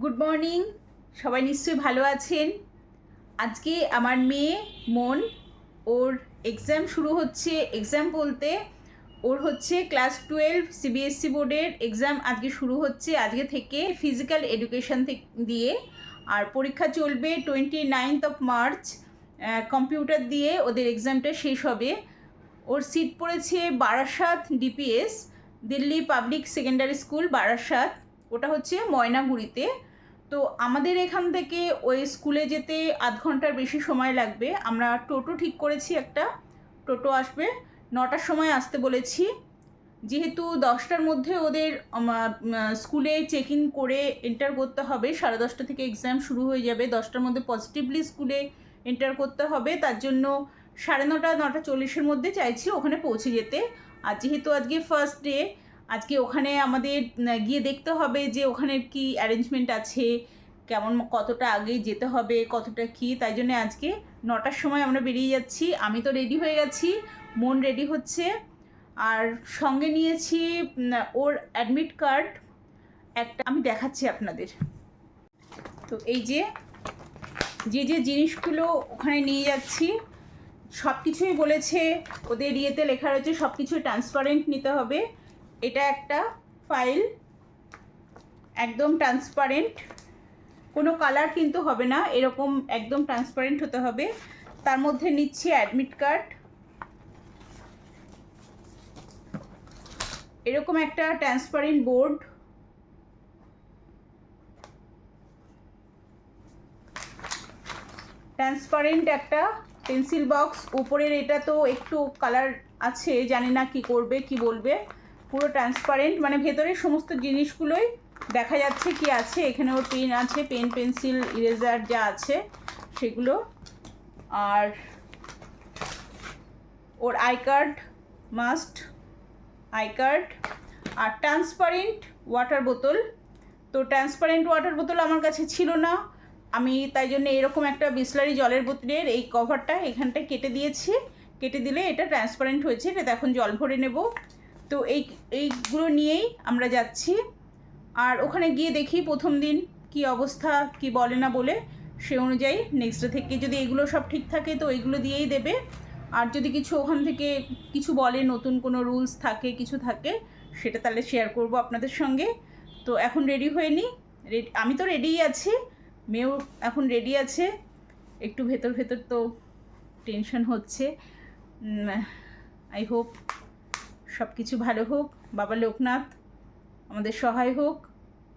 Good morning সবাই নিশ্চয়ই ভালো আছেন। আজকে আমার মেয়ে মন, ওর এক্সাম শুরু হচ্ছে। এক্সাম বলতে ওর হচ্ছে ক্লাস টুয়েলভ সিবিএসসি বোর্ডের এক্সাম আজকে শুরু হচ্ছে। আজকে থেকে ফিজিক্যাল এডুকেশন দিয়ে আর পরীক্ষা চলবে twenty ninth of March computer দিয়ে ওদের এক্সামটা শেষ হবে। ওর সিট পড়েছে Barasat DPS Delhi public secondary school Barasat. ওটা হচ্ছে ময়নাগুড়িতে। তো আমাদের এখান থেকে ওই স্কুলে যেতে আধ ঘণ্টার বেশি সময় লাগবে। আমরা টোটো ঠিক করেছি একটা। টোটো আসবে, নটার সময় আসতে বলেছি। যেহেতু দশটার মধ্যে ওদের স্কুলে চেক ইন করে এন্টার করতে হবে। সাড়ে দশটা থেকে এক্সাম শুরু হয়ে যাবে। দশটার মধ্যে পজিটিভলি স্কুলে এন্টার করতে হবে। তার জন্য সাড়ে নটা নটা চল্লিশের মধ্যে চাইছি ওখানে পৌঁছে যেতে। আর যেহেতু আজকে ফার্স্ট ডে আজকে ওখানে আমাদের গিয়ে দেখতে হবে যে ওখানে কি অ্যারেঞ্জমেন্ট আছে, কেমন কতটা আগে যেতে হবে, কতটা কি, তাই জন্য আজকে নটার সময় আমরা বেরিয়ে যাচ্ছি। আমি তো রেডি হয়ে গেছি, মন রেডি হচ্ছে। আর সঙ্গে নিয়েছি ওর অ্যাডমিট কার্ড একটা আমি দেখাচ্ছি আপনাদের। তো এই যে যে যে জিনিসগুলো ওখানে নিয়ে যাচ্ছি সব কিছুই বলেছে, ওদের ইয়েতে লেখা রয়েছে সব কিছুই ট্রান্সপারেন্ট নিতে হবে। এটা একটা ফাইল একদম ট্রান্সপারেন্ট কোনো কালার কিন্তু হবে না, এরকম একদম ট্রান্সপারেন্ট হতে হবে। তার মধ্যে নিচ্ছি অ্যাডমিট কার্ড এরকম একটা ট্রান্সপারেন্ট বোর্ড ট্রান্সপারেন্ট একটা পেন্সিল বক্স উপরের এটা তো একটু কালার আছে, জানি না কি করবে, কি বলবে। পুরো ট্রান্সপারেন্ট মানে ভেতরের সমস্ত জিনিসগুলোই দেখা যাচ্ছে কি আছে। এখানে ওর পেন আছে পেন পেন্সিল ইরেজার যা আছে, সেগুলো। আর ওর I card must I card R transparent water বোতল তো ট্রান্সপারেন্ট ওয়াটার বোতল আমার কাছে ছিল না। আমি তাই জন্য এরকম একটা বিসলারি জলের বোতলের এই কভারটা এখানটা কেটে দিয়েছি। কেটে দিলে এটা ট্রান্সপারেন্ট হয়েছে, এটা এখন জল ভরে নেব। তো এই, এইগুলো নিয়েই আমরা যাচ্ছি। আর ওখানে গিয়ে দেখি প্রথম দিন কি অবস্থা, কি বলে না বলে, সে অনুযায়ী নেক্সট থেকে যদি এগুলো সব ঠিক থাকে তো এগুলো দিয়েই দেবে। আর যদি কিছু ওখান থেকে কিছু বলে, নতুন কোনো রুলস থাকে, কিছু থাকে, সেটা তাহলে শেয়ার করব আপনাদের সঙ্গে। তো এখন রেডি হয়ে নিই আমি তো রেডিই আছি। মেয়েও এখন রেডি আছে। একটু ভেতর ভেতর তো টেনশন হচ্ছে। আই হোপ সব কিছু ভালো হোক, বাবা লোকনাথ আমাদের সহায় হোক,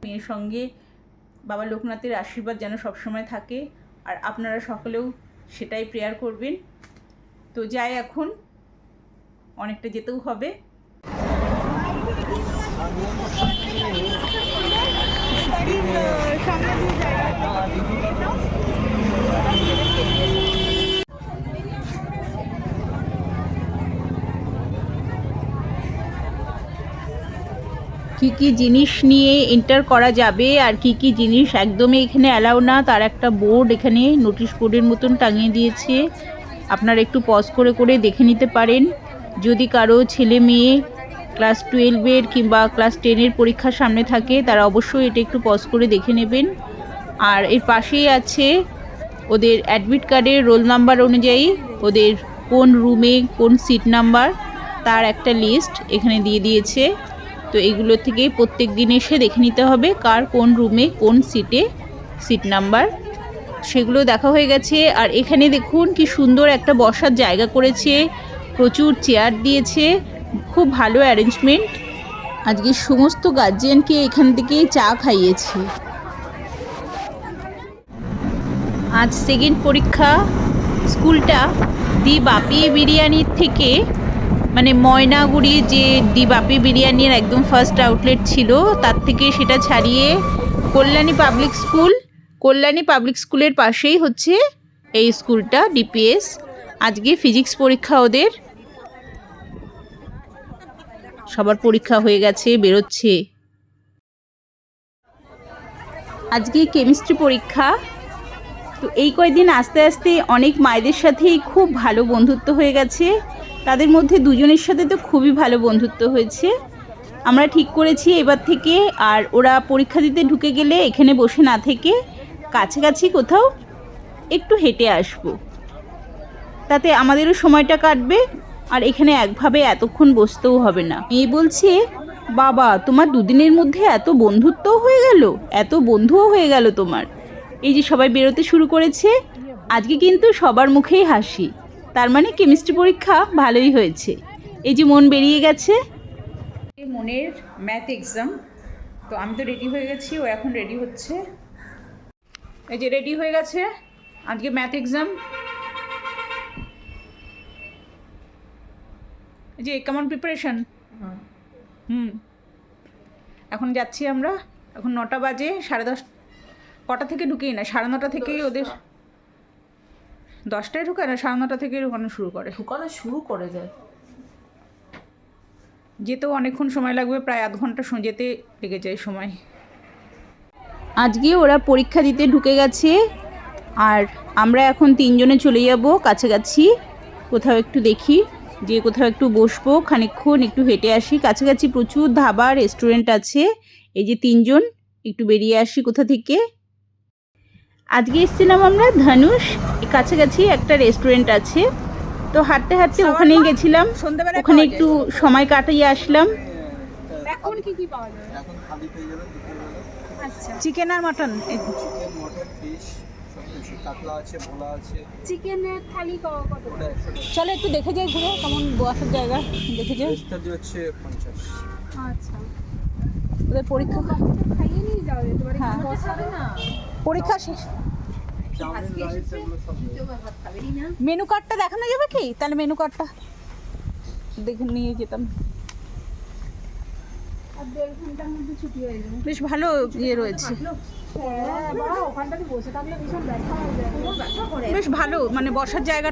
মেয়ের সঙ্গে বাবা লোকনাথের আশীর্বাদ যেন সবসময় থাকে, আর আপনারা সকলেও সেটাই প্রেয়ার করবেন। তো যাই এখন, অনেকটা যেতেও হবে। কি কি জিনিস নিয়ে এন্টার করা যাবে আর কি কি জিনিস একদমই এখানে অ্যালাউ না। তার একটা বোর্ড এখানে নোটিশ বোর্ডের মতন টাঙিয়ে দিয়েছে। আপনারা একটু পজ করে করে দেখে নিতে পারেন। যদি কারও ছেলে মেয়ে ক্লাস টুয়েলভের কিংবা ক্লাস টেনের পরীক্ষার সামনে থাকে, তারা অবশ্যই এটা একটু পজ করে দেখে নেবেন। আর এর পাশেই আছে ওদের অ্যাডমিট কার্ডের রোল নাম্বার অনুযায়ী ওদের কোন রুমে কোন সিট নাম্বার তার একটা লিস্ট এখানে দিয়ে দিয়েছে। তো এগুলো থেকেই প্রত্যেক দিন এসে দেখে নিতে হবে কার কোন রুমে কোন সিটে সিট নাম্বার সেগুলো দেখা হয়ে গেছে। আর এখানে দেখুন কি সুন্দর একটা বসার জায়গা করেছে। প্রচুর চেয়ার দিয়েছে। খুব ভালো অ্যারেঞ্জমেন্ট আজকে সমস্ত গার্জিয়ানকে এখান থেকে চা খাইয়েছে। আজ সেকেন্ড পরীক্ষা। স্কুলটা দি বাপি বিরিয়ানির থেকে মানে ময়নাগুড়ি যে দি বাপি বিরিয়ানির একদম ফার্স্ট আউটলেট ছিল, তার থেকে সেটা ছাড়িয়ে Kalyani public school Kalyani public স্কুলের পাশেই হচ্ছে এই স্কুলটা ডিপিএস আজকে ফিজিক্স পরীক্ষা ওদের। সবার পরীক্ষা হয়ে গেছে, বেরোচ্ছে। আজকে কেমিস্ট্রি পরীক্ষা। তো এই কয়েকদিন আস্তে আস্তে অনেক মায়েদের সাথেই খুব ভালো বন্ধুত্ব হয়ে গেছে। তাদের মধ্যে দুজনের সাথে তো খুবই ভালো বন্ধুত্ব হয়েছে। আমরা ঠিক করেছি এবার থেকে, আর ওরা পরীক্ষা দিতে ঢুকে গেলে এখানে বসে না থেকে কাছাকাছি কোথাও একটু হেঁটে আসব। তাতে আমাদেরও সময়টা কাটবে, আর এখানে একভাবে এতক্ষণ বসতেও হবে না। মেয়ে বলছে, বাবা, তোমার দুদিনের মধ্যে এত বন্ধুত্বও হয়ে গেল, এত বন্ধুও হয়ে গেল তোমার। এই যে সবাই বেরোতে শুরু করেছে, আজকে কিন্তু সবার মুখেই হাসি। তার মানে কেমিস্ট্রি পরীক্ষা ভালোই হয়েছে। এই যে মন বেরিয়ে গেছে। মনের ম্যাথ এক্সাম তো আমি তো রেডি হয়ে গেছি ও এখন রেডি হচ্ছে। এই যে রেডি হয়ে গেছে আজকে ম্যাথ এক্সাম এই যে কেমন প্রিপারেশন হুম। এখন যাচ্ছি আমরা এখন নটা বাজে সাড়ে দশ কটা থেকে ঢুকেই না সাড়ে নটা থেকেই ওদের দশটায় ঢুকায় না সাড়ে নটা থেকে ঢুকানো শুরু করে। ঢুকানো শুরু করে যায়। যেতেও অনেকক্ষণ সময় লাগবে প্রায় আধ ঘণ্টা যেতে লেগে যায় সময়। আজকে ওরা পরীক্ষা দিতে ঢুকে গেছে আর আমরা এখন তিনজনে চলে যাব কাছাকাছি। কোথাও একটু দেখি যে কোথাও একটু বসবো খানিকক্ষণ একটু হেঁটে আসি। কাছাকাছি প্রচুর ধাবা রেস্টুরেন্ট আছে। এই যে তিনজন একটু বেরিয়ে আসি কোথা থেকে। আজকে এসেছিলাম আমরা ধনুষ। কাছাকাছি একটা রেস্টুরেন্ট আছে। তো হাঁটতে হাঁটতে ওখানেই গেছিলাম। ওখানে একটু সময় কাটিয়ে আসলাম। এখন কি কি পাওয়া যাবে এখন থালি পেয়ে যাবেন আচ্ছা চিকেন আর মাটন চিকেন মটন ফিশ কাতলা আছে ভোলা আছে। চিকেনের থালি কত ওটা একশো টাকা। চলো একটু দেখে যাই ঘুরে কেমন বসার জায়গা দেখে যাই। হচ্ছে আচ্ছা। ওদের পরীক্ষা খাইয়ে নিয়ে যাওয়া যেতে পারে হ্যাঁ। না? পরীক্ষা শেষ। মেনু কার্ডটা দেখানো যাবে কি? তাহলে মেনু কার্ডটা দেখে নিয়ে যেতাম। বেশ ভালো ইয়ে রয়েছে। বেশ ভালো মানে বসার জায়গা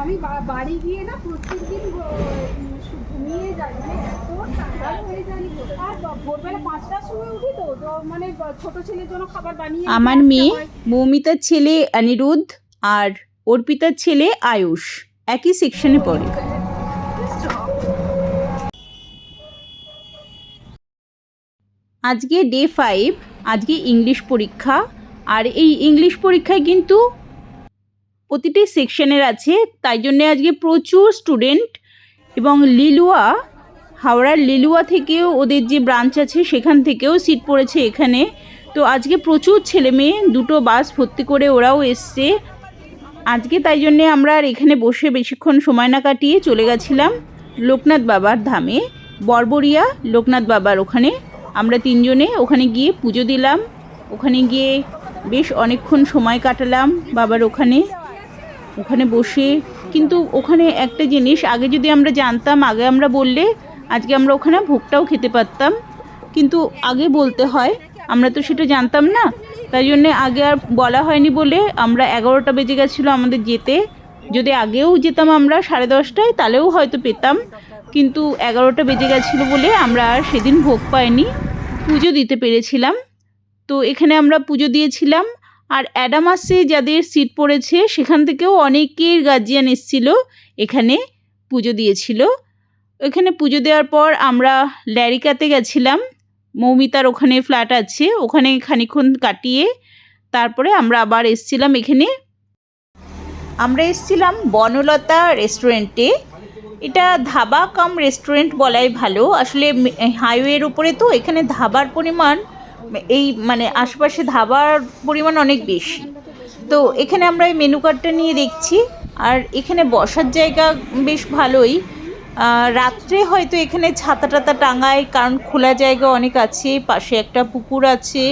আমি বাড়ি গিয়ে না প্রত্যেকদিন যাই মানে এত হয়ে যাই। আর ভোরবেলা পাঁচটার সময় উঠি তো মানে ছোট ছেলের জন্য খাবার বানিয়ে আমার মেয়ে মৌমিতার ছেলে অনিরুদ্ধ আর অর্পিতার ছেলে আয়ুষ একই সেকশনে পড়ে। আজকে ডে ফাইভ আজকে ইংলিশ পরীক্ষা আর এই ইংলিশ পরীক্ষায় কিন্তু প্রতিটি সেকশনের আছে তাই জন্যে আজকে প্রচুর স্টুডেন্ট এবং লিলুয়া, হাওড়ার লিলুয়া থেকেও ওদের যে ব্রাঞ্চ আছে, সেখান থেকেও সিট পড়েছে এখানে। তো আজকে প্রচুর ছেলে মেয়ে, দুটো বাস ভর্তি করে ওরাও এসছে। আজকে তাই জন্যে আমরা আর এখানে বসে বেশিক্ষণ সময় না কাটিয়ে চলে গেছিলাম লোকনাথ বাবার ধামে, বর্বরিয়া লোকনাথ বাবার ওখানে। আমরা তিনজনে ওখানে গিয়ে পুজো দিলাম। ওখানে গিয়ে বেশ অনেকক্ষণ সময় কাটালাম বাবার ওখানে। ওখানে বসে কিন্তু ওখানে একটা জিনিস, আগে যদি আমরা জানতাম, আগে আমরা বললে, আজকে আমরা ওখানে ভোগটাও খেতে পারতাম। কিন্তু আগে বলতে হয়, আমরা তো সেটা জানতাম না। তাই জন্যে আগে আর বলা হয়নি বলে আমরা এগারোটা বেজে গেছিল আমাদের যেতে। যদি আগেও যেতাম আমরা সাড়ে দশটায়, তাহলেও হয়তো পেতাম। কিন্তু এগারোটা বেজে গেছিল বলে আমরা আর সেদিন ভোগ পাইনি। পুজো দিতে পেরেছিলাম। তো এখানে আমরা পুজো দিয়েছিলাম। আর অ্যাডামাসে যাদের সিট পড়েছে, সেখান থেকেও অনেকের গার্জিয়ান এসেছিল, এখানে পুজো দিয়েছিল। ওখানে পুজো দেওয়ার পর আমরা ল্যারিকাতে গেছিলাম। মৌমিতার ওখানে ফ্ল্যাট আছে, ওখানে খানিক্ষণ কাটিয়ে তারপরে আমরা আবার এসছিলাম এখানে। আমরা এসছিলাম বনলতা রেস্টুরেন্টে এটা ধাবা কাম রেস্টুরেন্ট বলাই ভালো। আসলে হাইওয়ের উপরে তো এখানে ধাবার পরিমাণ এই মানে আশপাশে ধাবার পরিমাণ অনেক বেশি। তো এখানে আমরা এই মেনু কার্ডটা নিয়ে দেখছি। আর এখানে বসার জায়গা বেশ ভালোই। রাত্রে হয়তো এখানে ছাতা টাতা টাঙায় কারণ খোলা জায়গা অনেক আছে পাশে একটা পুকুর আছে।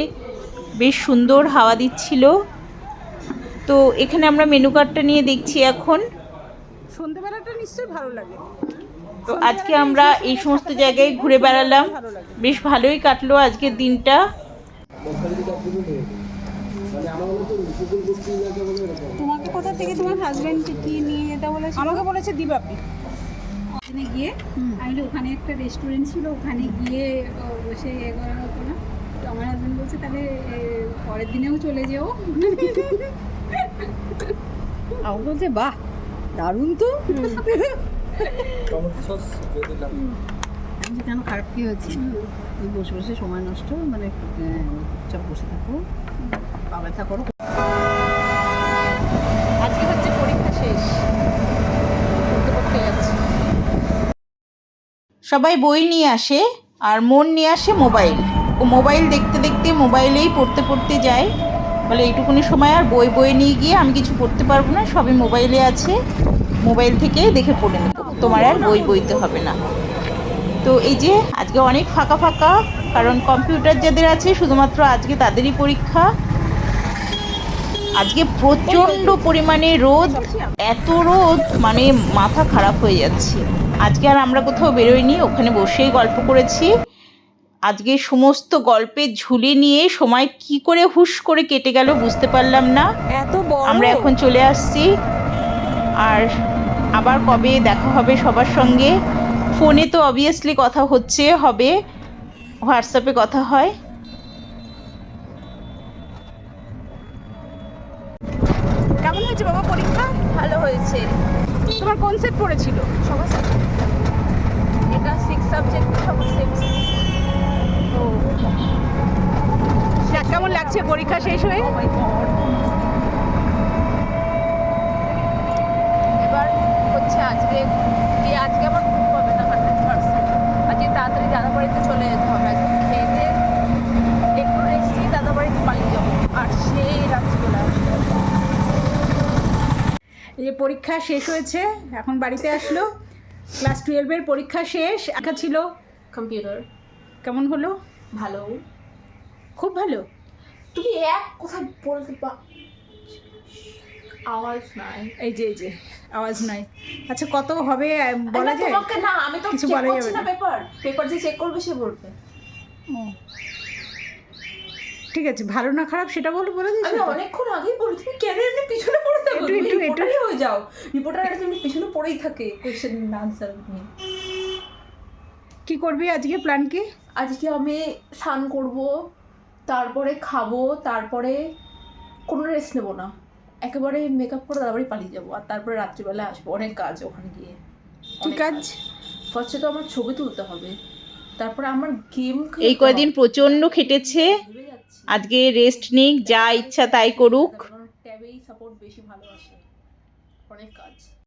বেশ সুন্দর হাওয়া দিচ্ছিল। তো এখানে আমরা মেনু কার্ডটা নিয়ে দেখছি এখন। সন্ধ্যেবেলাটা নিশ্চয়ই ভালো লাগে। তো আজকে আমরা এই সমস্ত জায়গায় ঘুরে বেড়ালাম। বেশ ভালোই কাটলো আজকের দিনটা। তোমাকে কোথা থেকে তোমার হাজবেন্ড কি নিয়ে যেতে বলেছে? আমাকে বলেছে দিবাপি ওখানে গিয়ে আমি ওখানে একটা রেস্টুরেন্ট ছিল ওখানে গিয়ে বসে এ করা হতো না। তো আমার হাজবেন্ড বলছে তাহলে এ, পরের দিনেও চলে যেও। আমার বলছে বাহ দারুণ তো। টমেটো সস দিয়ে দিলাম যে কেন খারাপ কি হয়েছে? বসে বসে সময় নষ্ট মানে আহ, বসে থাকো। আজকে হচ্ছে পরীক্ষা শেষ। পড়তে যাচ্ছি। সবাই বই নিয়ে আসে আর মন নিয়ে আসে মোবাইল। ও মোবাইল দেখতে দেখতে মোবাইলেই পড়তে পড়তে যায়। বলে এইটুকুনি সময় আর বই বই নিয়ে গিয়ে আমি কিছু পড়তে পারব না সবই মোবাইলে আছে। মোবাইল থেকে দেখে পড়ে নেব। তোমার আর বই বইতে হবে না। তো এই যে আজকে অনেক ফাঁকা ফাঁকা কারণ কম্পিউটার যাদের আছে শুধুমাত্র আজকে তাদেরই পরীক্ষা। আজকে প্রচণ্ড পরিমাণে রোদ এত রোদ মানে মাথা খারাপ হয়ে যাচ্ছে। আজকে আর আমরা কোথাও বেরোইনি ওখানে বসেই গল্প করেছি। আজকে সমস্ত গল্পের ঝুলে নিয়ে সময় কি করে হুশ করে কেটে গেল বুঝতে পারলাম না। এত আমরা এখন চলে আসছি। আর আবার কবে দেখা হবে সবার সঙ্গে? ফোনে তো অবভিয়াসলি কথা হচ্ছে হবে। হোয়াটসঅ্যাপে কথা হয়। কেমন হয়েছে বাবা পরীক্ষা? ভালো হয়েছে। তোমার কোন সেট পড়েছিল? সবার সাথে এটা সিক্স সাবজেক্ট সবার সেম ও কেমন লাগছে পরীক্ষা শেষ হয়ে? এবার হচ্ছে আজকে আজকে আবার ঘুম পাবে না হান্ড্রেড পার্সেন্ট আজকে তাড়াতাড়ি দাদা বাড়িতে চলে যেতে হবে আজকে খেয়ে দিয়ে একটু রেস্ট নিয়ে দাদা বাড়িতে পালিয়ে যাব আর সেই রাত্রিবেলা আসব এই যে পরীক্ষা শেষ হয়েছে এখন বাড়িতে আসলো। ক্লাস টুয়েলভের পরীক্ষা শেষ একা ছিল। কম্পিউটার কেমন হলো? ভালো। খুব ভালো। তুমি এক কথা বলতে পা আওয়াজ নাই। এই যে এই যে আওয়াজ নাই। আচ্ছা কত হবে বলা যায়? না আমি তো কিছু বলা যাবে না না। পেপার পেপার যে চেক করবে সে বলবে। ও। ঠিক আছে ভালো না খারাপ সেটা বলে বলে দিয়েছ আমি অনেকক্ষণ আগেই বলি তুমি কেন এমনি পিছনে পড়ে থাকো? একটু, একটু, একটু। হয়ে যাও। রিপোর্টার একটা তুমি পিছনে পড়েই থাকে কোশ্চেন আনসার নিয়ে। কি করবি আজকে প্ল্যান কি? আজকে আমি স্নান করব তারপরে খাব তারপরে কোনো রেস্ট নেব না। একেবারে মেকআপ করে তারপরে পালিয়ে যাব আর তারপরে রাত্রিবেলা আসব অনেক কাজ ওখানে গিয়ে। কি কাজ? ফার্স্টে তো আমার ছবি তুলতে হবে তারপরে আমার গেম এই কয়দিন প্রচণ্ড খেটেছে। আজকে রেস্ট নিক যা ইচ্ছা তাই করুক। ট্যাবেই সাপোর্ট বেশি ভালোবাসে। অনেক কাজ।